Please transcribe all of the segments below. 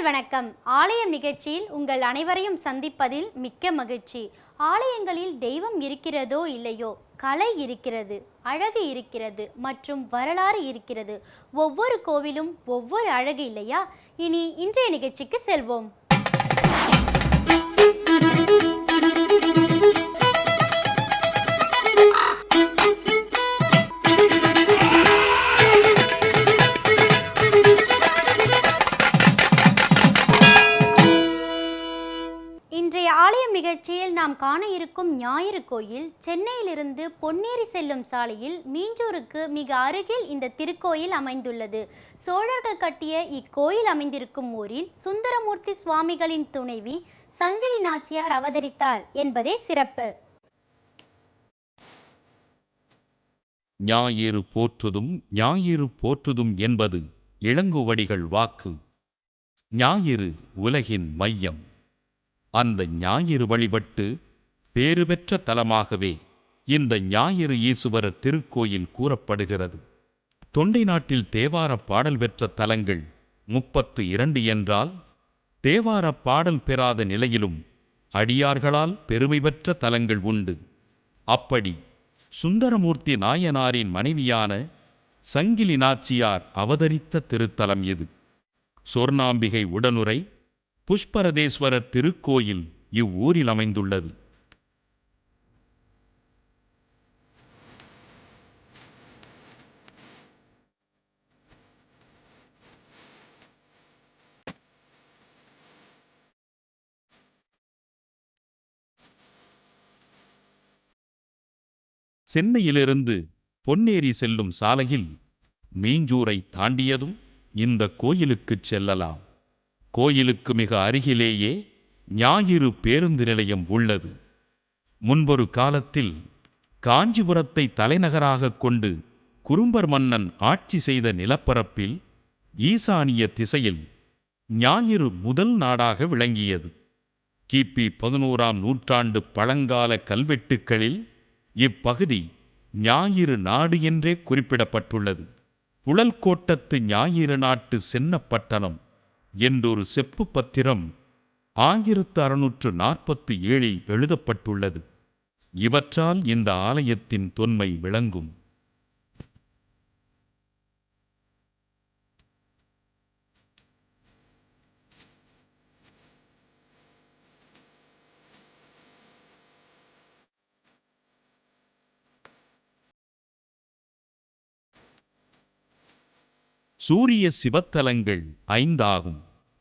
நேயர்கள் வணக்கம். ஆலயம் நிகழ்ச்சியில் உங்கள் அனைவரையும் சந்திப்பதில் மிக்க மகிழ்ச்சி. ஆலயங்களில் தெய்வம் இருக்கிறதோ இல்லையோ கலை இருக்கிறது அழகு இருக்கிறது மற்றும் வரலாறு இருக்கிறது. ஒவ்வொரு கோவிலும் ஒவ்வொரு அழகு இல்லையா? இனி இன்றைய நிகழ்ச்சிக்கு செல்வோம். காண இருக்கும் ஞாயிறு கோயில் சென்னையிலிருந்து பொன்னேரி செல்லும் சாலையில் மீஞ்சூருக்கு மிக அருகில் இந்த திருக்கோயில் அமைந்துள்ளது. சோழர்கள் கட்டிய இக்கோயில் அமைந்திருக்கும் ஊரில் சுந்தரமூர்த்தி சுவாமிகளின் துணைவி சங்கிலி நாச்சியார் அவதரித்தார் என்பதே சிறப்பு. ஞாயிறு போற்றுதும் ஞாயிறு போற்றுதும் என்பது இளங்குவடிகள் வாக்கு. ஞாயிறு உலகின் மையம். அந்த ஞாயிறு வழிபட்டு பேறு பெற்ற தலமாகவே இந்த ஞாயிறு ஈசுவர திருக்கோயில் கூறப்படுகிறது. தொண்டை நாட்டில் தேவார பாடல் பெற்ற தலங்கள் முப்பத்து இரண்டு என்றால் தேவார பாடல் பெறாத நிலையிலும் அடியார்களால் பெருமை பெற்ற தலங்கள் உண்டு. அப்படி சுந்தரமூர்த்தி நாயனாரின் மனைவியான சங்கிலி நாச்சியார் அவதரித்த திருத்தலம் இது. சொர்ணாம்பிகை உடனுரை புஷ்பரதேஸ்வரர் திருக்கோயில் இவ்வூரில் அமைந்துள்ளது. சென்னையிலிருந்து பொன்னேரி செல்லும் சாலையில் மீஞ்சூரை தாண்டியதும் இந்த கோயிலுக்குச் செல்லலாம். கோயிலுக்கு மிக அருகிலேயே ஞாயிறு பேருந்து நிலையம் உள்ளது. முன்பொரு காலத்தில் காஞ்சிபுரத்தை தலைநகராகக் கொண்டு குறும்பர் மன்னன் ஆட்சி செய்த நிலப்பரப்பில் ஈசானிய திசையில் ஞாயிறு முதல் நாடாக விளங்கியது. கிபி பதினோராம் நூற்றாண்டு பழங்கால கல்வெட்டுக்களில் இப்பகுதி ஞாயிறு நாடு என்றே குறிப்பிடப்பட்டுள்ளது. புழல்கோட்டத்து ஞாயிறு நாட்டு சென்னப்பட்டணம் என்றொரு செப்பு பத்திரம் ஆயிரத்து அறுநூற்று நாற்பத்தி ஏழில் எழுதப்பட்டுள்ளது. இவற்றால் இந்த ஆலயத்தின் தொன்மை விளங்கும். சூரிய சிவத்தலங்கள் ஐந்தாகும்.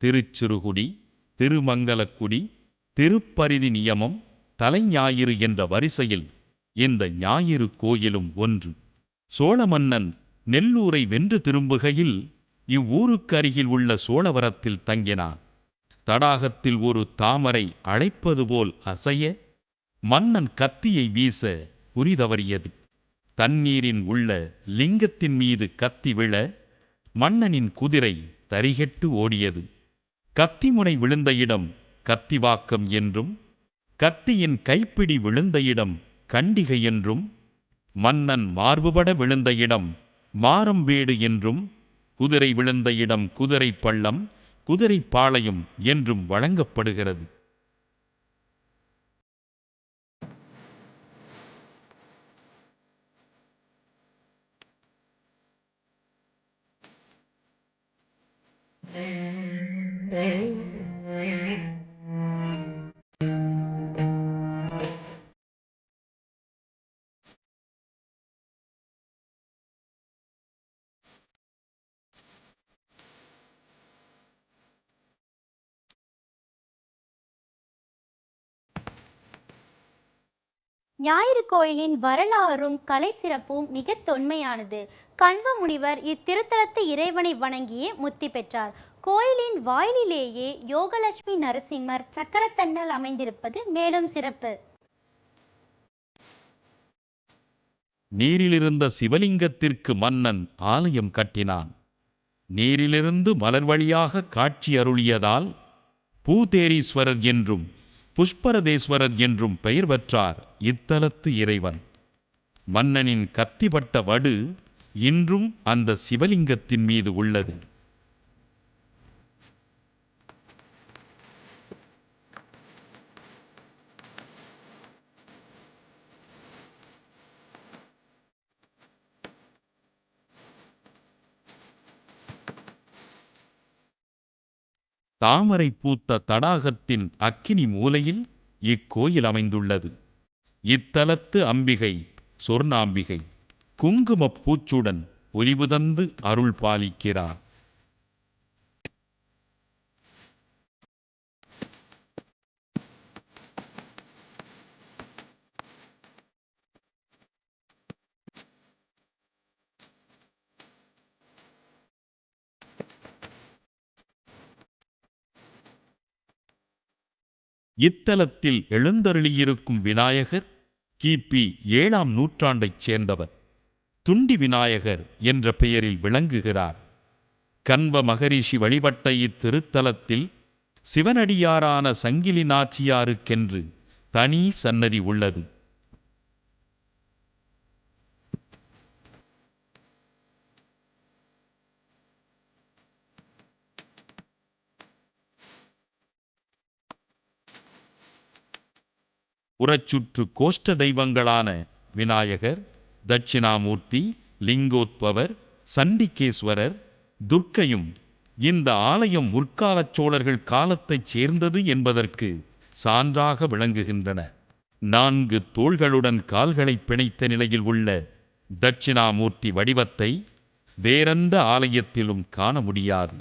திருச்சிறுகுடி திருமங்கலக்குடி திருப்பரிதி நியமம் தலைஞாயிறு என்ற வரிசையில் இந்த ஞாயிறு கோயிலும் ஒன்று. சோழ மன்னன் நெல்லூரை வென்று திரும்புகையில் இவ்வூருக்கு அருகில் உள்ள சோழவரத்தில் தங்கினான். தடாகத்தில் ஒரு தாமரை அழைப்பது போல் அசைய மன்னன் கத்தியை வீச புரிதவறியது. தண்ணீரின் உள்ள லிங்கத்தின் மீது கத்தி விழ மன்னனின் குதிரை தரிகெட்டு ஓடியது. கத்திமுனை விழுந்த இடம் கத்திவாக்கம் என்றும் கத்தியின் கைப்பிடி விழுந்த இடம் கண்டிகை என்றும் மன்னன் மார்புபட விழுந்த இடம் மாரம்பேடு என்றும் குதிரை விழுந்த இடம் குதிரை பள்ளம் குதிரை பாளையம் என்றும் வழங்கப்படுகிறது. ஞாயிறு கோயிலின் வரலாறும் கலை சிறப்பும் மிக தொன்மையானது. கண்வ முனிவர் இத்திருத்தலத்து இறைவனை வணங்கியே முத்தி பெற்றார். கோயிலின் வாயிலிலேயே யோகலட்சுமி நரசிம்மர் சக்கரத்தண்டல் அமைந்திருப்பது மேலும் சிறப்பு. நீரிலிருந்த சிவலிங்கத்திற்கு மன்னன் ஆலயம் கட்டினான். நீரிலிருந்து மலர் வழியாக காட்சி அருளியதால் பூதேரீஸ்வரர் என்றும் புஷ்பரதேஸ்வரர் என்றும் பெயர் பெற்றார். இத்தலத்து இறைவன். மன்னனின் கத்திப்பட்ட வடு இன்றும் அந்த சிவலிங்கத்தின் மீது உள்ளது. தாமரை பூத்த தடாகத்தின் அக்கினி மூலையில் இக்கோயில் அமைந்துள்ளது. இத்தலத்து அம்பிகை சொர்ணாம்பிகை குங்குமப் பூச்சுடன் ஒலிவுதந்து அருள் பாலிக்கிறார். இத்தலத்தில் எழுந்தருளியிருக்கும் விநாயகர் கிபி ஏழாம் நூற்றாண்டைச் சேர்ந்தவர். துண்டி விநாயகர் என்ற பெயரில் விளங்குகிறார். கண்வ மகரிஷி வழிபட்ட இத்திருத்தலத்தில் சிவனடியாரான சங்கிலி நாச்சியாருக்கென்று தனி சன்னதி உள்ளது. உரச்சுற்று கோஷ்ட தெய்வங்களான விநாயகர் தட்சிணாமூர்த்தி லிங்கோத்பவர் சண்டிகேஸ்வரர் துர்க்கையும் இந்த ஆலயம் முற்காலச் சோழர்கள் காலத்தைச் சேர்ந்தது என்பதற்கு சான்றாக விளங்குகின்றன. நான்கு தோள்களுடன் கால்களை பிணைத்த நிலையில் உள்ள தட்சிணாமூர்த்தி வடிவத்தை வேறெந்த ஆலயத்திலும் காண முடியாது.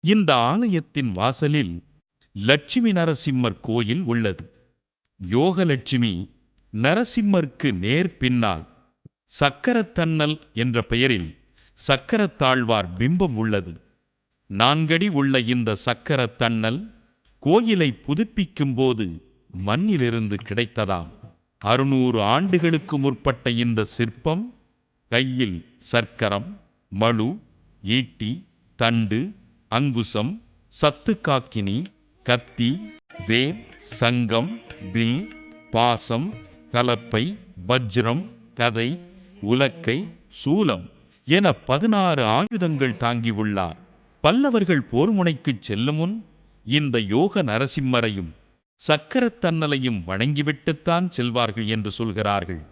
இந்த ஆலயத்தின் வாசலில் லட்சுமி நரசிம்மர் கோயில் உள்ளது. யோகலட்சுமி நரசிம்மருக்கு நேர் பின்னால் சக்கரத்தன்னல் என்ற பெயரில் சக்கரத்தாழ்வார் பிம்பம் உள்ளது. நான்கடி உள்ள இந்த சக்கரத்தன்னல் கோயிலை புதுப்பிக்கும் போது மண்ணிலிருந்து கிடைத்ததாம். அறுநூறு ஆண்டுகளுக்கு முற்பட்ட இந்த சிற்பம் கையில் சர்க்கரம் மழு ஈட்டி தண்டு அங்குசம் சத்துக்காக்கினி கத்தி வேல் சங்கம் வில் பாசம் கலப்பை வஜ்ரம் கதை உலக்கை சூலம் என பதினாறு ஆயுதங்கள் தாங்கியுள்ளார். பல்லவர்கள் போர்முனைக்குச் செல்லும் முன் இந்த யோக நரசிம்மரையும் சக்கரத்தன்னலையும் வணங்கிவிட்டுத்தான் செல்வார்கள் என்று சொல்கிறார்கள்.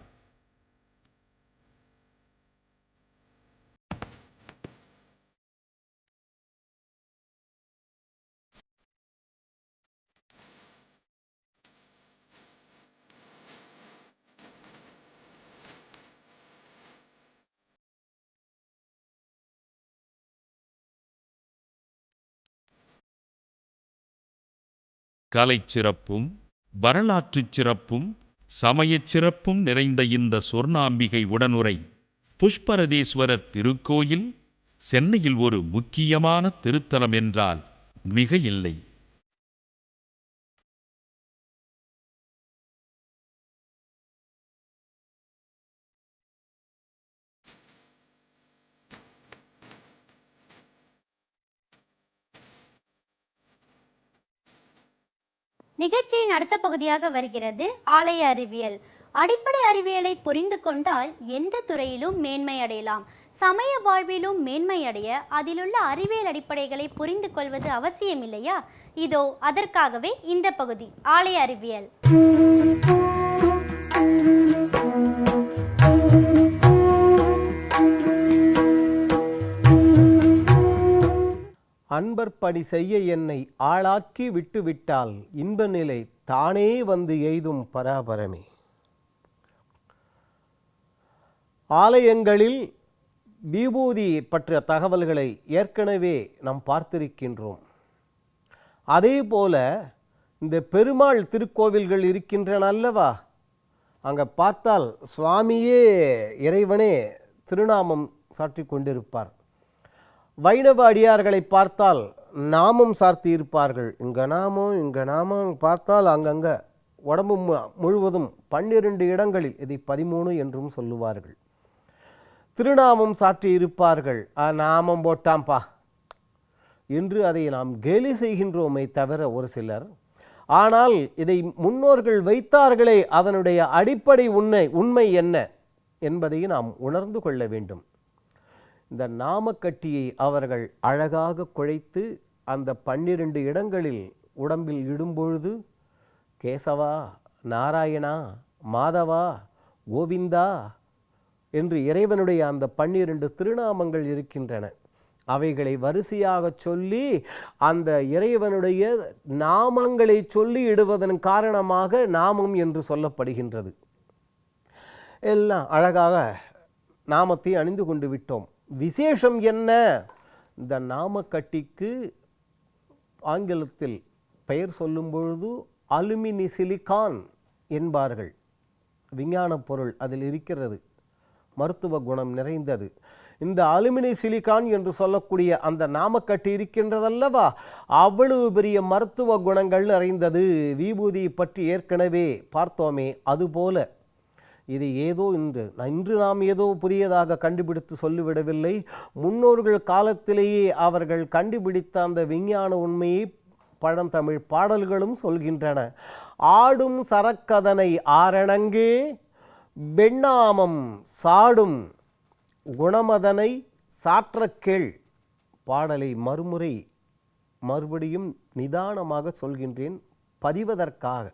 கலைச் சிறப்பும் வரலாற்றுச் சிறப்பும் சமயச் சிறப்பும் நிறைந்த இந்த சொர்ணாம்பிகை உடனுரை புஷ்பரதேஸ்வரர் திருக்கோயில் சென்னையில் ஒரு முக்கியமான திருத்தலம் என்றால் மிக இல்லை நிகழ்ச்சியின் அடுத்த பகுதியாக வருகிறது ஆலய அறிவியல். அடிப்படை அறிவியலை புரிந்து கொண்டால் எந்த துறையிலும் மேன்மை அடையலாம். சமய வாழ்விலும் மேன்மை அடைய அதிலுள்ள அறிவியல் அடிப்படைகளை புரிந்து கொள்வது அவசியம் இல்லையா இதோ அதற்காகவே இந்த பகுதி ஆலய அறிவியல். அன்பர் பணி செய்ய என்னை ஆளாக்கி விட்டுவிட்டால் இன்ப நிலை தானே வந்து எய்தும் பராபரமே. ஆலயங்களில் விபூதி பற்றிய தகவல்களை ஏற்கனவே நாம் பார்த்திருக்கின்றோம். அதே போல இந்த பெருமாள் திருக்கோவில்கள் இருக்கின்றன அல்லவா? அங்கே பார்த்தால் சுவாமியே இறைவனே திருநாமம் சாற்றி கொண்டிருப்பார் வைணவ அடியார்களை பார்த்தால் நாமம் சார்த்தி இருப்பார்கள் இங்க நாமம் இங்க நாமம் பார்த்தால் அங்கங்கே உடம்பு மு- முழுவதும் பன்னிரண்டு இடங்களில் இதை பதிமூணு என்றும் சொல்லுவார்கள். திருநாமம் சாற்றி இருப்பார்கள் "ஆ, நாமம் போட்டாம்பா. என்று அதை நாம் கேலி செய்கின்றோமே தவிர ஒரு சிலர். ஆனால் இதை முன்னோர்கள் வைத்தார்களே அதனுடைய அடிப்படை உண்மை உண்மை என்ன என்பதை நாம் உணர்ந்து கொள்ள வேண்டும். இந்த நாமக்கட்டியை அவர்கள் அழகாக குழைத்து அந்த பன்னிரண்டு இடங்களில் உடம்பில் இடும்பொழுது கேசவா நாராயணா மாதவா கோவிந்தா என்று இறைவனுடைய அந்த பன்னிரண்டு திருநாமங்கள் இருக்கின்றன. அவைகளை வரிசையாக சொல்லி அந்த இறைவனுடைய நாமங்களை சொல்லி இடுவதன் காரணமாக நாமம் என்று சொல்லப்படுகின்றது. எல்லாம் அழகாக நாமத்தை அணிந்து கொண்டு விட்டோம். விசேஷம் என்ன? இந்த நாமக்கட்டிக்கு ஆங்கிலத்தில் பெயர் சொல்லும் பொழுது அலுமினி சிலிகான் என்பார்கள். விஞ்ஞானப் பொருள் அதில் இருக்கிறது. மருத்துவ குணம் நிறைந்தது. இந்த அலுமினி சிலிகான் என்று சொல்லக்கூடிய அந்த நாமக்கட்டு இருக்கின்றதல்லவா? அவ்வளவு பெரிய மருத்துவ குணங்கள் நிறைந்தது. விபூதி பற்றி ஏற்கனவே பார்த்தோமே அதுபோல இது ஏதோ இன்று இன்று நாம் ஏதோ புதியதாக கண்டுபிடித்து சொல்லிவிடவில்லை. முன்னோர்கள் காலத்திலேயே அவர்கள் கண்டுபிடித்த அந்த விஞ்ஞான உண்மையை பழந்தமிழ் பாடல்களும் சொல்கின்றன. ஆடும் சரக்கதனை ஆரணங்கே வெண்ணாமம் சாடும் குணமதனை சாற்றக் கேள். பாடலை மறுமுறை மறுபடியும் நிதானமாக சொல்கின்றேன். பதிவதற்காக.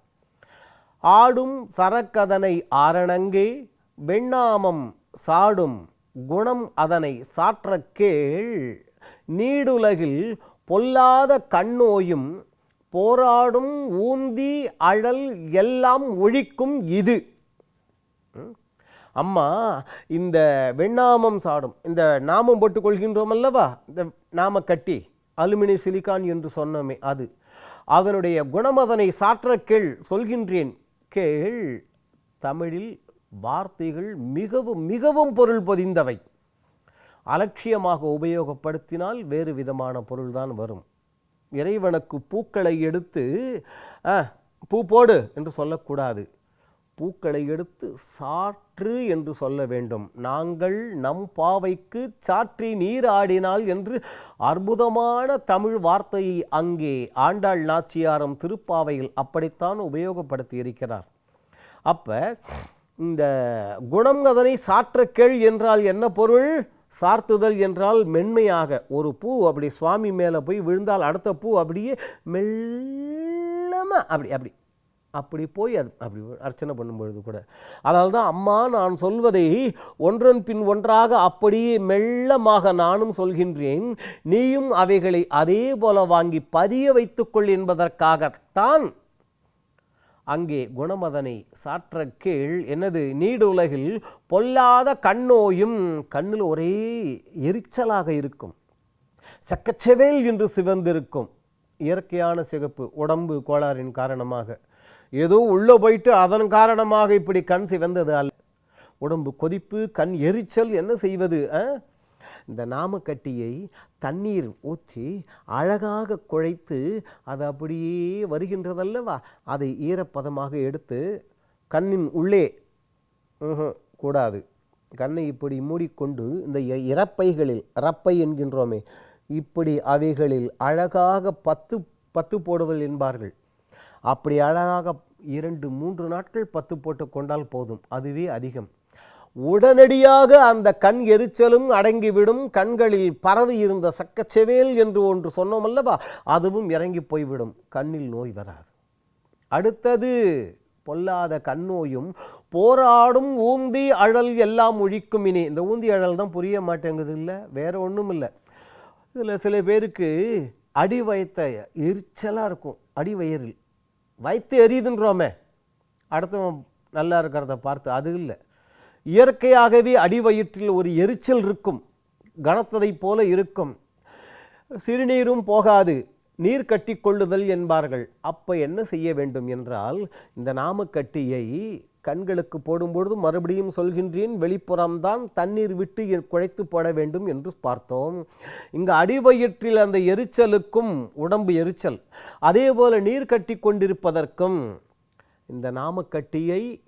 ஆடும் சரக்கதனை ஆரணங்கே வெண்ணாமம் சாடும் குணம் அதனை சாற்ற கேள். நீடுலகில் பொல்லாத கண்ணோயும் போராடும் ஊந்தி அழல் எல்லாம் ஒழிக்கும் இது. அம்மா இந்த வெண்ணாமம் சாடும் இந்த நாமம் போட்டுக் கொள்கின்றோம் அல்லவா இந்த நாம கட்டி அலுமினி சிலிக்கான் என்று சொன்னோமே அது. அதனுடைய குணமதனை சாற்ற கேள் சொல்கின்றேன். கேள் தமிழில் வார்த்தைகள் மிகவும் மிகவும் பொருள் பொதிந்தவை. அலட்சியமாக உபயோகப்படுத்தினால் வேறு விதமான பொருள்தான் வரும். இறைவனுக்கு பூக்களை எடுத்து பூ போடு என்று சொல்லக்கூடாது. பூக்களை எடுத்து சாற்று என்று சொல்ல வேண்டும். நாங்கள் நம் பாவைக்கு சாற்றி நீராடினால் என்று அற்புதமான தமிழ் வார்த்தையை அங்கே ஆண்டாள் நாச்சியாரம் திருப்பாவையில் அப்படித்தான் உபயோகப்படுத்தி இருக்கிறார். அப்ப இந்த குணம் அதனை சாற்ற கேள் என்றால் என்ன பொருள்? சார்த்துதல் என்றால் மென்மையாக. ஒரு பூ அப்படி சுவாமி மேலே போய் விழுந்தால் அடுத்த பூ அப்படியே மெல்லமாக அப்படி அப்படி. அப்படி போய் அது அப்படி அர்ச்சனை பண்ணும்பொழுது கூட. அதனால தான் அம்மா நான் சொல்வதை ஒன்றன் பின் ஒன்றாக அப்படியே மெல்லமாக நானும் சொல்கின்றேன். நீயும் அவைகளை அதே போல வாங்கி பதிய வைத்துக்கொள் என்பதற்காகத்தான். அங்கே குணமதனை சாற்ற கீழ் என்னது? நீடு உலகில் பொல்லாத கண்ணோயும் கண்ணில் ஒரே எரிச்சலாக இருக்கும். செக்கச்செவேல் என்று சிவந்திருக்கும். இயற்கையான சிகப்பு உடம்பு கோளாறின் காரணமாக. ஏதோ உள்ளே போயிட்டு அதன் காரணமாக இப்படி கண் சிவந்தது அல்ல. உடம்பு கொதிப்பு கண் எரிச்சல் என்ன செய்வது ஆ? இந்த நாமக்கட்டியை தண்ணீர் ஊற்றி அழகாக குழைத்து அது அப்படியே வருகின்றதல்லவா? அதை ஈரப்பதமாக எடுத்து கண்ணின் உள்ளே ம்ஹும், கூடாது. கண்ணை இப்படி மூடிக்கொண்டு இந்த இறப்பைகளில் இறப்பை என்கின்றோமே இப்படி அவைகளில் அழகாக பத்து பத்து போடுதல் என்பார்கள். அப்படி அழகாக இரண்டு மூன்று நாட்கள் பத்து போட்டு கொண்டால் போதும் அதுவே அதிகம். உடனடியாக அந்த கண் எரிச்சலும் அடங்கிவிடும் கண்களில் பரவி இருந்த சக்கச்செவேல் என்று ஒன்று சொன்னோம் அல்லவா அதுவும் இறங்கி போய்விடும் கண்ணில் நோய் வராது. அடுத்தது பொல்லாத கண்ணோயும் போராடும் ஊந்தி அழல் எல்லாம் ஒழிக்கும் இனி. இந்த ஊந்தி அழல் தான் புரிய மாட்டேங்குது இல்லை வேற ஒன்றும் இல்லை. இதில் சில பேருக்கு அடி வயத்த எரிச்சலாக இருக்கும் அடி வயரில் வயிற்று எரியுதுன்றோமே. அடுத்தவன் நல்லா இருக்கிறத பார்த்து அது இல்லை. இயற்கையாகவே அடி வயிற்றில் ஒரு எரிச்சல் இருக்கும். கனத்ததைப் போல இருக்கும். சிறுநீரும் போகாது. நீர் கட்டி கொள்ளுதல் என்பார்கள். அப்போ என்ன செய்ய வேண்டும் என்றால் இந்த நாமக்கட்டியை கண்களுக்கு போடும்பொழுது மறுபடியும் சொல்கின்றேன் வெளிப்புறம்தான் தண்ணீர் விட்டு எ- குழைத்து போட வேண்டும் என்று பார்த்தோம். இங்கு அடிவயிற்றில் அந்த எரிச்சலுக்கும் உடம்பு எரிச்சல். அதே போல் நீர் கட்டி கொண்டிருப்பதற்கும் இந்த நாமக்கட்டியை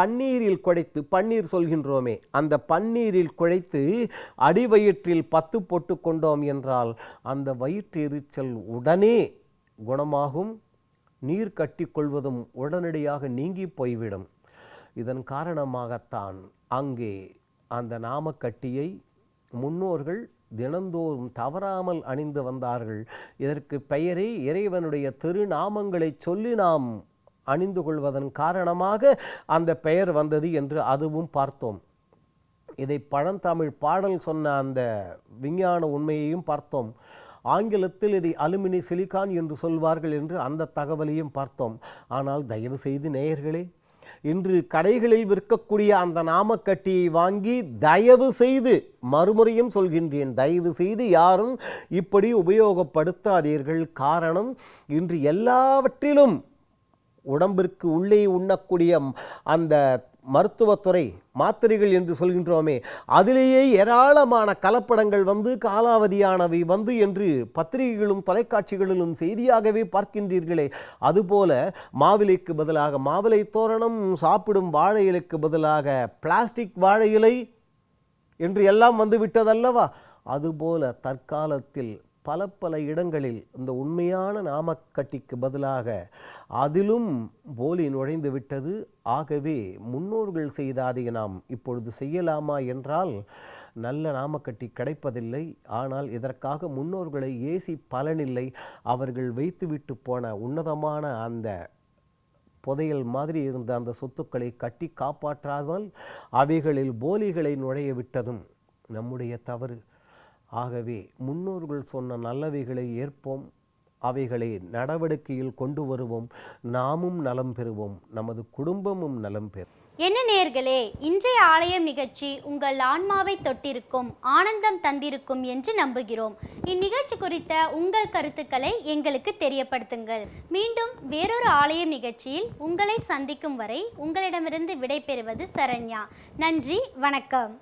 பன்னீரில் குழைத்து பன்னீர் சொல்கின்றோமே அந்த பன்னீரில் குழைத்து அடிவயிற்றில் பத்து போட்டு கொண்டோம் என்றால் அந்த வயிற்று எரிச்சல் உடனே குணமாகும் நீர் கட்டிக்கொள்வதும் உடனடியாக நீங்கி போய்விடும். இதன் காரணமாகத்தான் அங்கே அந்த நாமக்கட்டியை முன்னோர்கள் தினந்தோறும் தவறாமல் அணிந்து வந்தார்கள். இதற்கு பெயரே இறைவனுடைய திருநாமங்களை சொல்லி நாம் அணிந்து கொள்வதன் காரணமாக அந்த பெயர் வந்தது என்று அதுவும் பார்த்தோம். இதை பழந்தமிழ் பாடல் சொன்ன அந்த விஞ்ஞான உண்மையையும் பார்த்தோம். ஆங்கிலத்தில் இதை அலுமினி சிலிக்கான் என்று சொல்வார்கள் என்று அந்த தகவலையும் பார்த்தோம். ஆனால் தயவு செய்து நேயர்களே இன்று கடைகளில் விற்கக்கூடிய அந்த நாமக்கட்டியை வாங்கி தயவு செய்து மறுமுறையும் சொல்கின்றேன் தயவு செய்து யாரும் இப்படி உபயோகப்படுத்தாதீர்கள். காரணம் இன்று எல்லாவற்றிலும் உடம்பிற்கு உள்ளே உண்ணக்கூடிய அந்த மருத்துவத்துறை மாத்திரைகள் என்று சொல்கின்றோமே அதிலேயே ஏராளமான கலப்படங்கள் வந்து காலாவதியானவை வந்து என்று பத்திரிகைகளும் தொலைக்காட்சிகளிலும் செய்தியாகவே பார்க்கின்றீர்களே. அதுபோல மாவிலைக்கு பதிலாக மாவிலை தோரணம் சாப்பிடும் வாழை இலைக்கு பதிலாக பிளாஸ்டிக் வாழை இலை என்று எல்லாம் வந்து விட்டதல்லவா? அதுபோல தற்காலத்தில் பல பல இடங்களில் இந்த உண்மையான நாமக்கட்டிக்கு பதிலாக அதிலும் போலி நுழைந்து விட்டது. ஆகவே முன்னோர்கள் செய்த அதை நாம் இப்பொழுது செய்யலாமா என்றால் நல்ல நாமக்கட்டி கிடைப்பதில்லை. ஆனால் இதற்காக முன்னோர்களை ஏசி பலனில்லை. அவர்கள் வைத்துவிட்டு போன உன்னதமான அந்த புதையல் மாதிரி இருந்த அந்த சொத்துக்களை கட்டி காப்பாற்றாமல் அவைகளில் போலிகளை நுழைய விட்டதும் நம்முடைய தவறு. ஆகவே முன்னோர்கள் சொன்ன நல்லவைகளை ஏற்போம் அவைகளை நடவடிக்கையில் கொண்டு வருவோம் நாமும் நலம் பெறுவோம் நமது குடும்பமும் நலம் பெறும். என்ன நேர்களே இன்றைய ஆலயம் நிகழ்ச்சி உங்கள் ஆன்மாவை தொட்டிருக்கும் ஆனந்தம் தந்திருக்கும் என்று நம்புகிறோம். இந்நிகழ்ச்சி குறித்த உங்கள் கருத்துக்களை எங்களுக்கு தெரியப்படுத்துங்கள். மீண்டும் வேறொரு ஆலயம் நிகழ்ச்சியில் உங்களை சந்திக்கும் வரை உங்களிடமிருந்து விடைபெறுவது சரண்யா. நன்றி வணக்கம்.